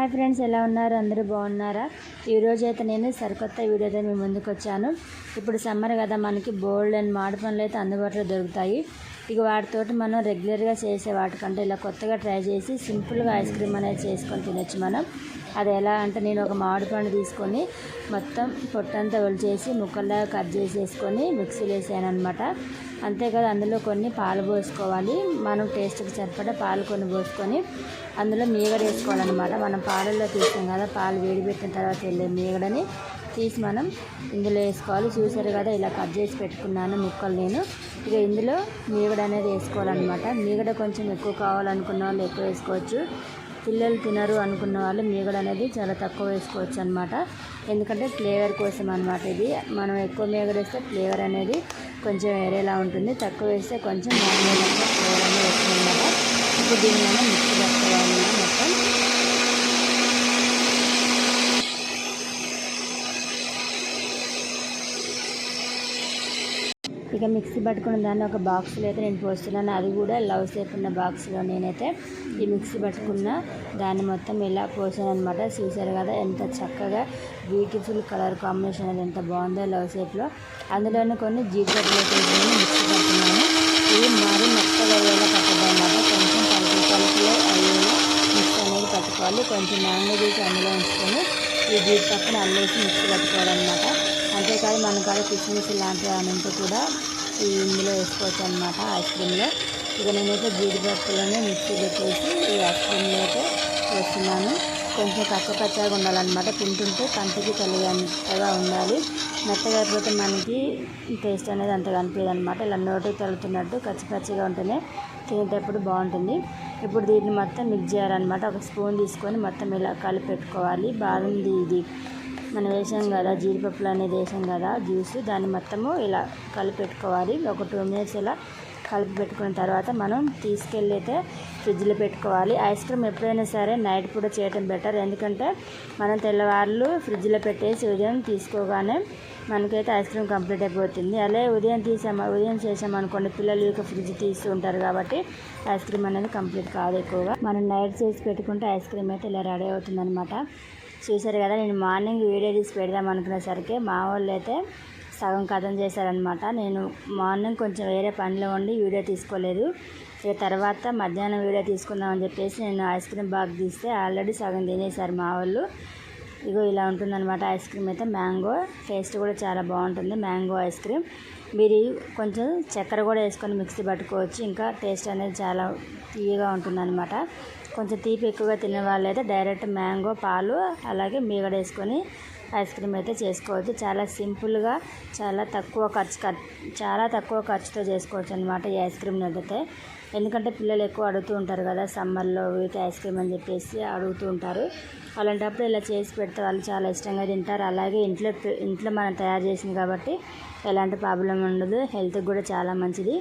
Hi friends ఎలా ఉన్నారు? అందరూ బాగున్నారా? ఈరోజు అయితే నేను సరికొత్త వీడియోతో మీ ముందుకు వచ్చాను. ఇప్పుడు సమ్మర్ కదా మనకి బోల్డ్ అండ్ మాడి పనులు అయితే అందుబాటులో దొరుకుతాయి. ఇక వాటితోటి మనం రెగ్యులర్గా చేసే వాటికంటే ఇలా కొత్తగా ట్రై చేసి సింపుల్గా ఐస్ క్రీమ్ అనేది చేసుకొని తినొచ్చు మనం. అది ఎలా అంటే నేను ఒక మామిడి పండు తీసుకొని మొత్తం పొట్టంతా ఒలిచేసి ముక్కల్లా కట్ చేసేసుకొని మిక్సీలో వేసాను అనమాట అంతేకాదు అందులో కొన్ని పాలు పోసుకోవాలి. మనం టేస్ట్కి సరిపడా పాలు కొన్ని పోసుకొని అందులో మీగడ వేసుకోవాలన్నమాట. మనం పాలల్లో తీసాం కదా పాలు వేడి పెట్టిన తర్వాత వెళ్ళే మీగడని తీసి మనం ఇందులో వేసుకోవాలి. చూసారు కదా ఇలా కట్ చేసి పెట్టుకున్నాను ముక్కలు నేను. ఇక ఇందులో మీగడ అనేది వేసుకోవాలన్నమాట. మీగడ కొంచెం ఎక్కువ కావాలనుకున్న వాళ్ళు ఎక్కువ వేసుకోవచ్చు. పిల్లలు తినరు అనుకున్న వాళ్ళు మీగడ అనేది చాలా తక్కువ వేసుకోవచ్చు అనమాట ఎందుకంటే ఫ్లేవర్ కోసం అనమాట ఇది. మనం ఎక్కువ మీగడ వేస్తే ఫ్లేవర్ అనేది కొంచెం వేరేలా ఉంటుంది. తక్కువ వేస్తే కొంచెం నార్మల్ ఫ్లేవర్ అనేది వస్తుంది అనమాట ఇప్పుడు దీన్ని మనం మిక్స్ పెట్టుకోవాలి మొత్తం. ఇక మిక్సీ పట్టుకున్న దాన్ని ఒక బాక్స్లో అయితే నేను పోస్తున్నాను అది కూడా లవ్ షేప్ ఉన్న బాక్స్లో నేనైతే ఈ మిక్సీ పట్టుకున్న దాన్ని మొత్తం ఇలా పోసాను అనమాట చూసారు కదా ఎంత చక్కగా బ్యూటిఫుల్ కలర్ కాంబినేషన్ అది ఎంత బాగుందో లవ్ షేప్లో అందులోనే కొన్ని జీడిపప్పులు వేసుకొని మిక్సీ పట్టుకున్నాను. ఇవి మరీ మెత్తగా అయ్యేలా పట్టదన్నమాట. కొంచెం పలుకు పలుకులో అయ్యేలా మిక్స్ అనేది పట్టుకోవాలి. కొంచెం మ్యాంగో జ్యూస్ అందులో ఉంచుకొని ఈ జీడిపప్పును అల్లేసి మిక్సీ పట్టుకోవాలన్నమాట. అంతేకాదు మన కాడ కిస్మిస్ లాంటివి అని కూడా ఇందులో వేసుకోవచ్చు అనమాట ఐస్ క్రీమ్లో ఇక నేనైతే జీడిపప్పులోనే మిక్సీ పెట్టేసి ఈ ఐస్ క్రీమ్లో అయితే వేస్తున్నాను. కొంచెం కచ్చ పచ్చగా ఉండాలన్నమాట. తింటుంటే కంటికి కలిగేంతగా ఉండాలి. మెత్తగా అయిపోతే మనకి టేస్ట్ అనేది అంతగా అనిపించదు అనమాట ఇలా నోటికి తగులుతున్నట్టు కచ్చిపచ్చిగా ఉంటేనే తినేటప్పుడు బాగుంటుంది. ఇప్పుడు దీన్ని మొత్తం మిక్స్ చేయాలన్నమాట. ఒక స్పూన్ తీసుకొని మొత్తం ఇలా కలిపి పెట్టుకోవాలి బాగుంది ఇది. మనం వేసాం కదా జీడిపప్పులు అనేది వేసాం కదా జ్యూస్ దాన్ని మొత్తము ఇలా కలిపి పెట్టుకోవాలి ఒక టూ మినిట్స్ ఇలా కలిపి పెట్టుకున్న తర్వాత మనం తీసుకెళ్ళి అయితే ఫ్రిడ్జ్లో పెట్టుకోవాలి. ఐస్ క్రీమ్ ఎప్పుడైనా సరే నైట్ కూడా చేయటం బెటర్. ఎందుకంటే మనం తెల్లవారులు ఫ్రిడ్జ్లో పెట్టేసి ఉదయం తీసుకోగానే మనకైతే ఐస్ క్రీమ్ కంప్లీట్ అయిపోతుంది. అలాగే ఉదయం తీసాము ఉదయం చేసామనుకోండి పిల్లలు యొక్క ఫ్రిడ్జ్ తీస్తూ ఉంటారు కాబట్టి ఐస్ క్రీమ్ అనేది కంప్లీట్ కాదు ఎక్కువగా. మనం నైట్ చేసి పెట్టుకుంటే ఐస్ క్రీమ్ అయితే ఇలా రెడీ అవుతుంది అనమాట చూశారు కదా నేను మార్నింగ్ వీడియో తీసి పెడదాం అనుకునేసరికి మా వాళ్ళు అయితే సగం కథం చేశారనమాట నేను మార్నింగ్ కొంచెం వేరే పనిలో ఉండి వీడియో తీసుకోలేదు. ఇక తర్వాత మధ్యాహ్నం వీడియో తీసుకుందామని చెప్పేసి నేను ఐస్ క్రీమ్ బాగా తీస్తే ఆల్రెడీ సగం తినేశారు మా వాళ్ళు. ఇగో ఇలా ఉంటుందన్నమాట ఐస్ క్రీమ్ అయితే. మ్యాంగో టేస్ట్ కూడా చాలా బాగుంటుంది మ్యాంగో ఐస్ క్రీమ్. మీరు కొంచెం చక్కెర కూడా వేసుకొని మిక్సీ పట్టుకోవచ్చు ఇంకా టేస్ట్ అనేది చాలా తీయగా ఉంటుందన్నమాట. కొంచెం తీపి ఎక్కువగా తినే అయితే డైరెక్ట్ మ్యాంగో పాలు అలాగే మీగడ వేసుకొని ఐస్ క్రీమ్ అయితే చేసుకోవచ్చు. చాలా సింపుల్గా చాలా తక్కువ ఖర్చు చాలా తక్కువ ఖర్చుతో చేసుకోవచ్చు అనమాట ఈ ఐస్ క్రీమ్ అయితే ఎందుకంటే పిల్లలు ఎక్కువ అడుగుతూ ఉంటారు కదా సమ్మర్లో వీటి ఐస్ క్రీమ్ అని చెప్పేసి అడుగుతూ ఉంటారు. అలాంటప్పుడు ఇలా చేసి పెడితే వాళ్ళు చాలా ఇష్టంగా తింటారు. అలాగే ఇంట్లో ఇంట్లో మనం తయారు చేసింది కాబట్టి ఎలాంటి ప్రాబ్లం ఉండదు. హెల్త్కి కూడా చాలా మంచిది.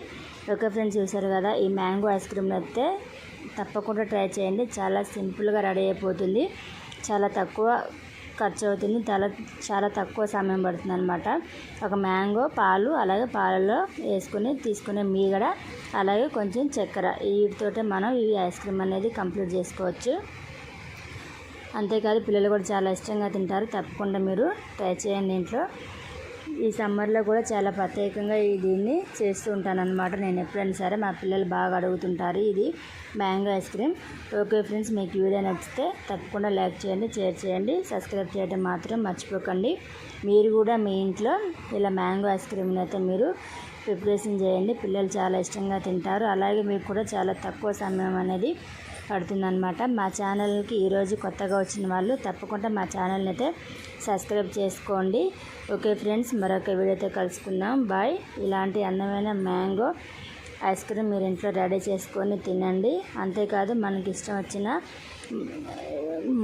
ఓకే ఫ్రెండ్స్ చూసారు కదా ఈ మ్యాంగో ఐస్ క్రీమ్ అయితే తప్పకుండా ట్రై చేయండి. చాలా సింపుల్గా రెడీ అయిపోతుంది. చాలా తక్కువ ఖర్చు అవుతుంది చాలా చాలా తక్కువ సమయం పడుతుంది అనమాట ఒక మ్యాంగో పాలు అలాగే పాలలో వేసుకుని తీసుకునే మీగడ అలాగే కొంచెం చక్కెర. వీటితోటే మనం ఈ ఐస్ క్రీమ్ అనేది కంప్లీట్ చేసుకోవచ్చు. అంతేకాదు పిల్లలు కూడా చాలా ఇష్టంగా తింటారు. తప్పకుండా మీరు ట్రై చేయండి ఇంట్లో. ఈ సమ్మర్లో కూడా చాలా ప్రత్యేకంగా ఈ దీన్ని చేస్తూ ఉంటాను అనమాట నేను ఎప్పుడైనా సరే మా పిల్లలు బాగా అడుగుతుంటారు ఇది mango ice cream. Okay friends మీకు వీడియో నచ్చితే తప్పకుండా లైక్ చేయండి షేర్ చేయండి సబ్స్క్రైబ్ చేయడం మాత్రం మర్చిపోకండి. మీరు కూడా మీ ఇంట్లో ఇలా మ్యాంగో ఐస్ క్రీమ్ని అయితే మీరు ప్రిపరేషన్ చేయండి. పిల్లలు చాలా ఇష్టంగా తింటారు. అలాగే మీకు కూడా చాలా తక్కువ సమయం అనేది పడుతుందనమాట మా ఛానల్కి ఈరోజు కొత్తగా వచ్చిన వాళ్ళు తప్పకుండా మా ఛానల్ని అయితే సబ్స్క్రైబ్ చేసుకోండి. ఓకే ఫ్రెండ్స్ మరొక వీడియోతో కలుసుకుందాం. బాయ్. ఇలాంటి అందమైన మ్యాంగో ఐస్ క్రీమ్ మీరు ఇంట్లో రెడీ చేసుకొని తినండి. అంతేకాదు మనకి ఇష్టం వచ్చిన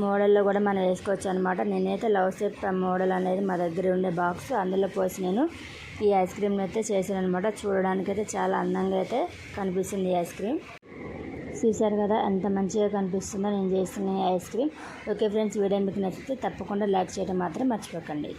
మోడల్లో కూడా మనం వేసుకోవచ్చు అనమాట నేనైతే లవ్ షేప్ మోడల్ అనేది మా దగ్గర ఉండే బాక్స్. అందులో పోసి నేను ఈ ఐస్ క్రీమ్ని అయితే చేశాను అనమాట చూడడానికి అయితే చాలా అందంగా అయితే కనిపిస్తుంది ఈ ఐస్ క్రీమ్. చూసారు కదా ఎంత మంచిగా కనిపిస్తుందో నేను చేస్తున్న ice cream. Okay friends video మీకు నచ్చితే తప్పకుండా లైక్ చేయడం మాత్రం మర్చిపోకండి.